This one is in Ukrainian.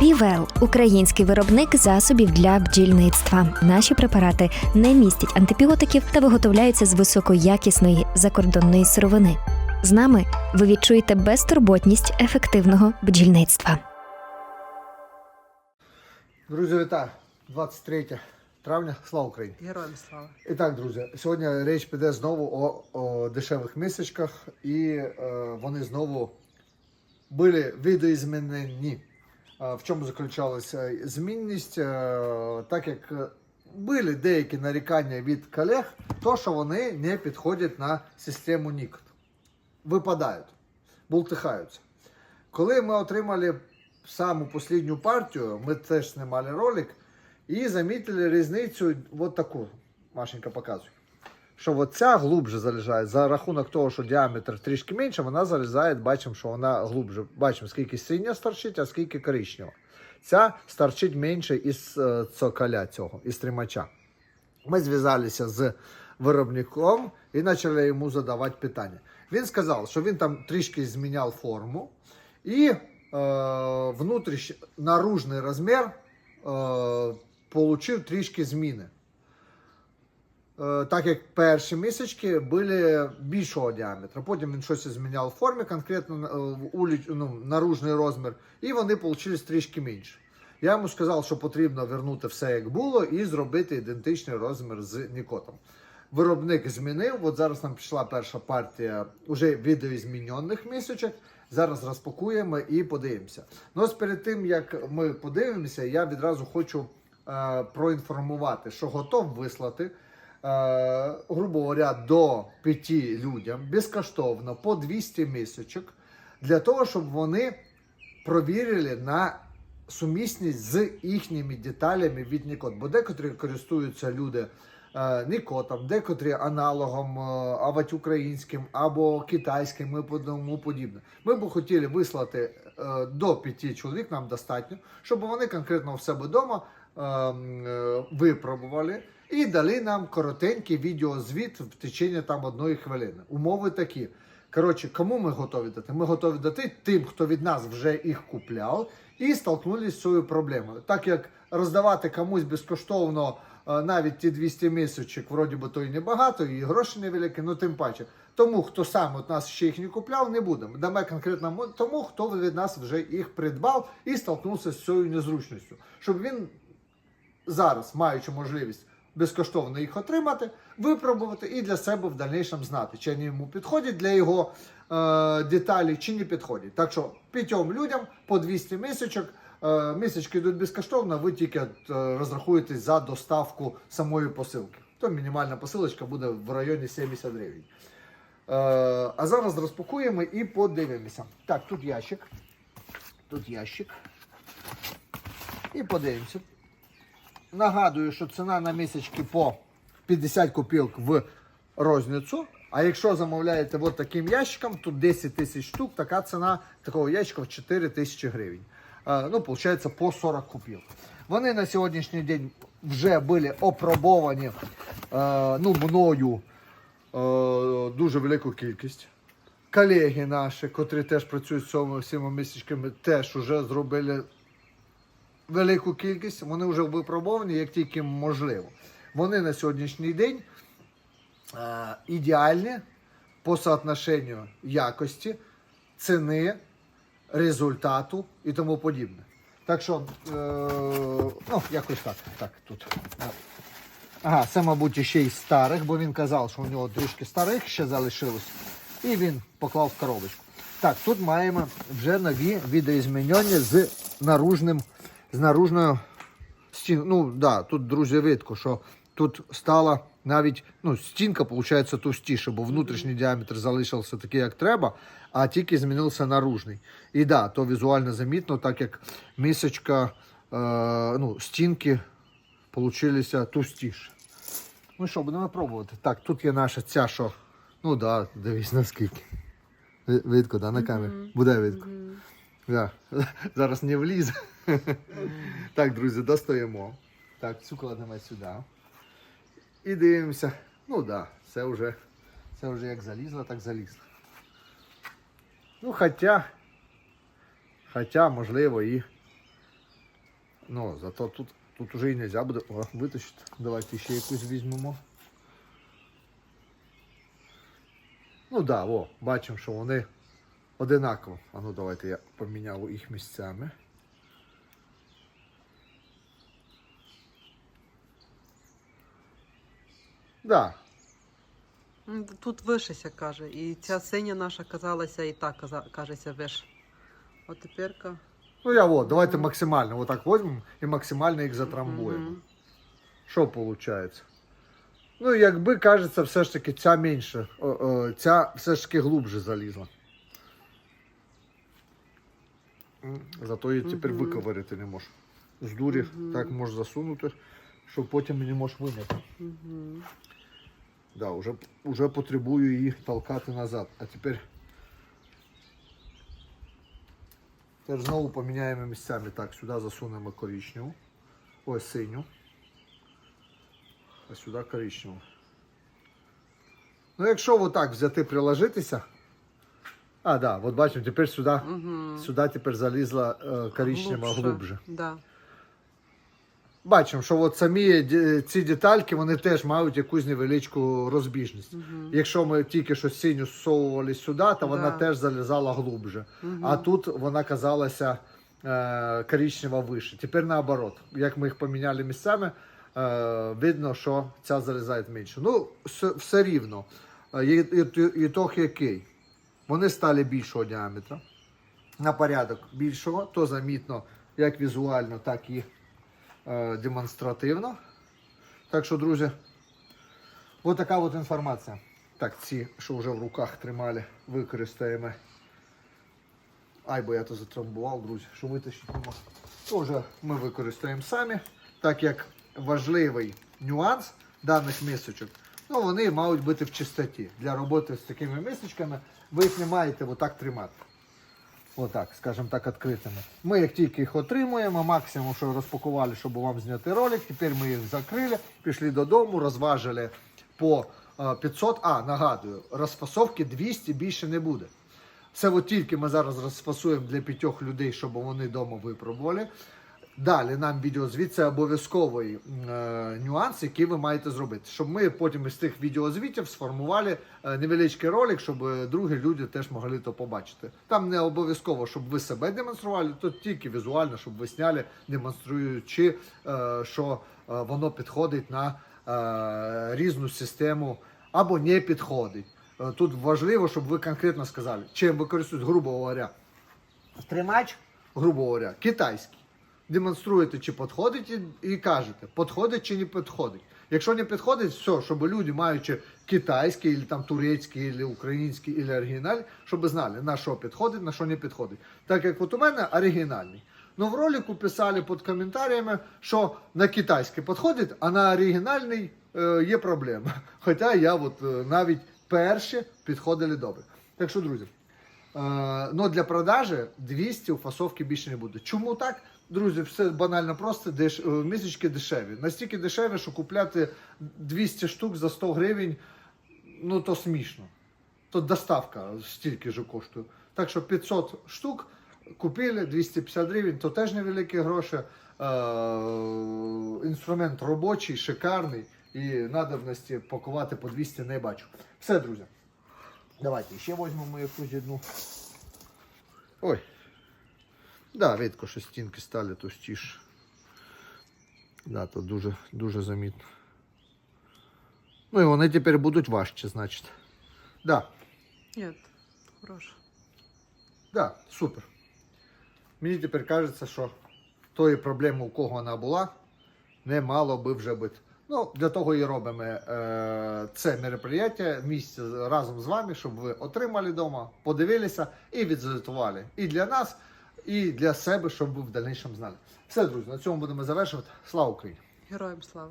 Півел український виробник засобів для бджільництва. Наші препарати не містять антибіотиків та виготовляються з високоякісної закордонної сировини. З нами ви відчуєте безтурботність ефективного бджільництва. Друзі, вітаю! 23 травня. Слава Україні! Героям слава. І так, друзі, сьогодні річ піде знову о, о дешевих мисочках, і е, вони знову були видоізмінені. Е, в чому заключалася змінність? Е, так як е, були деякі нарікання від колег, то що вони не підходять на систему НІКТ. Випадають, бултихаються. Коли ми отримали саму останню партію, ми теж знімали ролик і замітили різницю, от таку, Машенька показує. Що от ця глубже залежає. За рахунок того, що діаметр трішки менше, вона залізає, бачимо, що вона глубже. Бачимо, скільки синя старчить, а скільки коричнева. Ця старчить менше із е, цоколя цього, із тримача. Ми зв'язалися з виробником і почали йому задавати питання. Він сказав, що він там трішки зміняв форму і е, внутріш, наружний розмір е, получив трішки зміни. Е, так як перші місячки були більшого діаметра. Потім він щось зміняв в формі, конкретно е, уліч, ну, наружний розмір, і вони вийшли трішки менше. Я йому сказав, що потрібно вернути все як було і зробити ідентичний розмір з Нікотом. Виробник змінив. От зараз нам пішла перша партія уже відеозмінених місячок. Зараз розпакуємо і подивимося. Ну, перед тим як ми подивимося, я відразу хочу е, проінформувати, що готов вислати, грубо говоря, до п'яти людям безкоштовно по 200 місячок для того, щоб вони провірили на сумісність з їхніми деталями від Нікот. Бо декотрі користуються люди е, Нікотом, декотрі аналогом, е, авать українським або китайським і тому подібне. Ми б хотіли вислати е, до п'яти чоловік, нам достатньо, щоб вони конкретно в себе вдома е, м, е, випробували і дали нам коротенький відеозвіт в течение там одної хвилини. Умови такі. Коротше, кому ми готові дати? Ми готові дати тим, хто від нас вже їх купляв, і столкнулися з цією проблемою. Так як роздавати комусь безкоштовно е, навіть ті 200 місячок, вроді би то і небагато, і гроші невеликі, ну тим паче. Тому, хто сам от нас ще їх не купляв, не будемо. Дамо конкретно тому, хто від нас вже їх придбав і столкнувся з цією незручністю. Щоб він зараз, маючи можливість безкоштовно їх отримати, випробувати і для себе в дальнішому знати, чи вони йому підходять для його е, деталі, чи не підходять. Так що п'ятьом людям по 200 місячок. Е, місячки йдуть безкоштовно, ви тільки е, розрахуєтесь за доставку самої посилки. То мінімальна посилочка буде в районі 70 гривень. Е, а зараз розпакуємо і подивимося. Так, тут ящик. Тут ящик. І подивимося. Нагадую, що ціна на місячки по 50 копійок в розницю. А якщо замовляєте от таким ящиком, тут 10 тисяч штук, така ціна такого ящика в 4 тисячі гривень. Е, ну, виходить, по 40 копійок. Вони на сьогоднішній день вже були опробовані е, ну, мною е, дуже велику кількість. Колеги наші, котрі теж працюють з цими всіма місячками, теж вже зробили велику кількість, вони вже випробовані як тільки можливо. Вони на сьогоднішній день е, ідеальні по соотношенню якості, ціни, результату і тому подібне. Так що, е, ну, якось так. Так, тут. Ага, це, мабуть, ще й старих, бо він казав, що у нього трішки старих ще залишилось. І він поклав в коробочку. Так, тут маємо вже нові відеозмінення з наружним, з наружною стінкою. Ну, да, тут, друзі, видко, що тут стала навіть ну, стінка, виходить, товстіше, бо внутрішній діаметр залишився такий, як треба, а тільки змінився наружний. І да, то візуально замітно, так як місочка, е, ну, стінки получилися товстіше. Ну що, будемо пробувати. Так, тут є наша ця, що. Ну да, дивись наскільки. Видко, да, на камері. Буде видко. Да. Зараз не влізе. так, друзі, достаємо. Так, цю кладемо сюди. І дивимося. Ну да, це вже, це вже як залізло, так залізло. Ну, хоча, хоча, можливо, і Ну, зато тут, тут уже і не можна буде О, витащити. Давайте ще якусь візьмемо. Ну так, да, о, бачимо, що вони одинаково. А ну давайте я поміняв їх місцями. Да, Тут вишися, каже. І ця синя наша казалася і так каза- кажеться виш. От теперка. Ну я вот, давайте максимально вот так возьмемо і максимально їх затрамбуємо. Мгм. Що виходить? Ну, якби кажеться, все ж таки ця менше, о, о, ця все ж таки глубже залізла. Зато її тепер Мгм. виковирити не можеш. З дурі так можеш засунути, що потім не можеш виняти. Да, уже, уже потребую її толкати назад. А тепер. Тепер знову поміняємо місцями. Так, сюди засунемо коричневу. Ось синю. А сюди коричневу. Ну, якщо отак взяти приложитися. А, да, от бачимо, тепер сюди, Мгм. сюди тепер залізла е, коричнева глубже. Да. Бачимо, що от самі ці детальки вони теж мають якусь невеличку розбіжність. Мгм. Якщо ми тільки що синю всовували сюди, то вона Да. теж залізала глубже. Мгм. А тут вона казалася е, коричнева вище. Тепер наоборот. Як ми їх поміняли місцями, е, видно, що ця залізає менше. Ну, все, все рівно. Е, Ітог який? Вони стали більшого діаметра. На порядок більшого, то замітно як візуально, так і е, демонстративно. Так що, друзі, Ось така от інформація. Так, ці, що вже в руках тримали, використаємо. Ай, бо я то затрамбував, друзі, що витащити. То ми використаємо самі, так як важливий нюанс даних мисочок, ну вони мають бути в чистоті. Для роботи з такими мисочками ви їх не маєте отак тримати. Отак, скажімо так, відкритими. Ми як тільки їх отримуємо, максимум, що розпакували, щоб вам зняти ролик, тепер ми їх закрили, пішли додому, розважили по е, 500. А, нагадую, розфасовки 200 більше не буде. Це от тільки ми зараз розфасуємо для п'ятьох людей, щоб вони вдома випробували. Далі нам відеозвіт це обов'язковий е, нюанс, який ви маєте зробити. Щоб ми потім із тих відеозвітів сформували е, невеличкий ролик, щоб е, другі люди теж могли то побачити. Там не обов'язково, щоб ви себе демонстрували, то тільки візуально, щоб ви сняли, демонструючи, е, що е, воно підходить на е, різну систему або не підходить. Е, Тут важливо, щоб ви конкретно сказали, чим використовують, грубо говоря, тримач, грубо говоря, китайський. Демонструєте, чи підходить, і, і кажете, підходить чи не підходить. Якщо не підходить, все, щоб люди, маючи китайський, або там турецький, або український, або оригінальний, щоб знали, на що підходить, на що не підходить. Так як от у мене оригінальний. Ну в ролику писали під коментарями, що на китайський підходить, а на оригінальний е, є проблема. Хоча я от, е, навіть перші підходили добре. Так що, друзі, Е, Ну, для продажі 200 у фасовки більше не буде. Чому так? Друзі, все банально просто, деш... е, місячки дешеві. Настільки дешеві, що купляти 200 штук за 100 гривень, ну то смішно. То доставка стільки ж коштує. Так що 500 штук купили, 250 гривень, то теж невеликі гроші. Е, Інструмент робочий, шикарний і надобності пакувати по 200 не бачу. Все, друзі. Давайте ще візьмемо якусь одну. Ой. Да, видко, що стінки стали товстіше. Да, то дуже, дуже замітно. Ну і вони тепер будуть важче, значить. Да, Ні, хороша. да, супер. Мені тепер кажеться, що тої проблеми, у кого вона була, не мало би вже бути. Ну, для того і робимо е, це мероприятие місце разом з вами, щоб ви отримали вдома, подивилися і відзвітували. І для нас, і для себе, щоб ви в дальнішому знали. Все, друзі, на цьому будемо завершувати. Слава Україні! Героям слава.